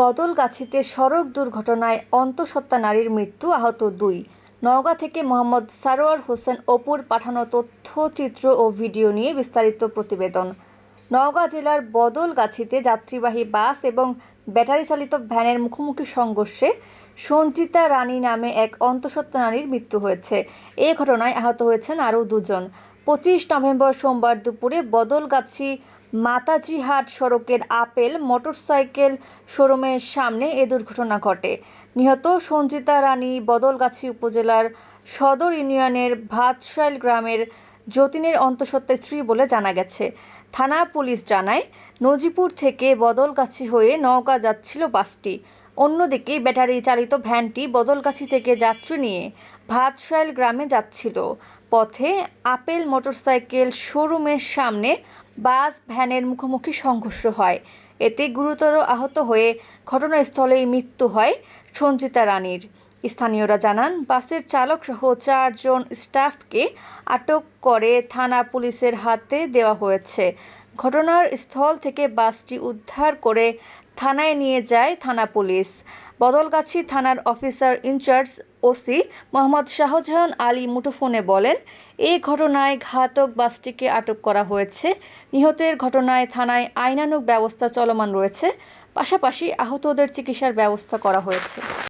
বদলগাছিতে সড়ক দুর্ঘটনায় অন্তঃসত্ত্বা নারীর মৃত্যু আহত দুই। নওগাঁ থেকে মোহাম্মদ সারোয়ার হোসেন অপুর পাঠানো তথ্যচিত্র ও ভিডিও নিয়ে বিস্তারিত প্রতিবেদন। নওগাঁ জেলার বদলগাছিতে যাত্রীবাহী বাস এবং ব্যাটারি চালিত ভ্যানের মুখোমুখি সংঘর্ষে সঞ্চিতা রানী নামে এক অন্তঃসত্ত্বা নারীর মৃত্যু হয়েছে। এ ঘটনায় আহত হয়েছেন আরও দুজন। পঁচিশ নভেম্বর সোমবার দুপুরে বদলগাছি মাতাজিহাট সড়কের আপেল মোটরসাইকেল শোরুমের সামনে এ দুর্ঘটনা ঘটে। নিহত সঞ্চিতা রানী বদলগাছি উপজেলার সদর ইউনিয়নের ভাতশাইল গ্রামের যতীনের অন্তঃসত্ত্বা স্ত্রী বলে জানা গেছে। থানা পুলিশ জানায়, নজিপুর থেকে বদলগাছি হয়ে নওগাঁ যাচ্ছিল বাসটি। অন্যদিকে ব্যাটারি চালিত ভ্যানটি বদলগাছি থেকে যাত্রী নিয়ে ভাতশাইল গ্রামে যাচ্ছিল। পথে আপেল মোটরসাইকেল শোরুমের সামনে বাস ভ্যানের মুখোমুখি সংঘর্ষ হয়। এতে গুরুতর আহত হয়ে ঘটনাস্থলেই মৃত্যু হয় সঞ্চিতা রানীর। স্থানীয়রা জানান, বাসের চালক সহ চারজন স্টাফকে আটক করে থানা পুলিশের হাতে দেওয়া হয়েছে। ঘটনার স্থল থেকে বাসটি উদ্ধার করে থানায় নিয়ে যায় থানা পুলিশ। বদলগাছি থানার officer in charge OC Mohammad Shahjahan Ali মুঠোফোনে বলেন এই ঘটনায় ঘাতক বাসটিকে আটক করা হয়েছে। নিহতের ঘটনায় থানায় আইনানুগ ব্যবস্থা চলমান রয়েছে। পাশাপাশি আহতদের চিকিৎসার ব্যবস্থা করা হয়েছে।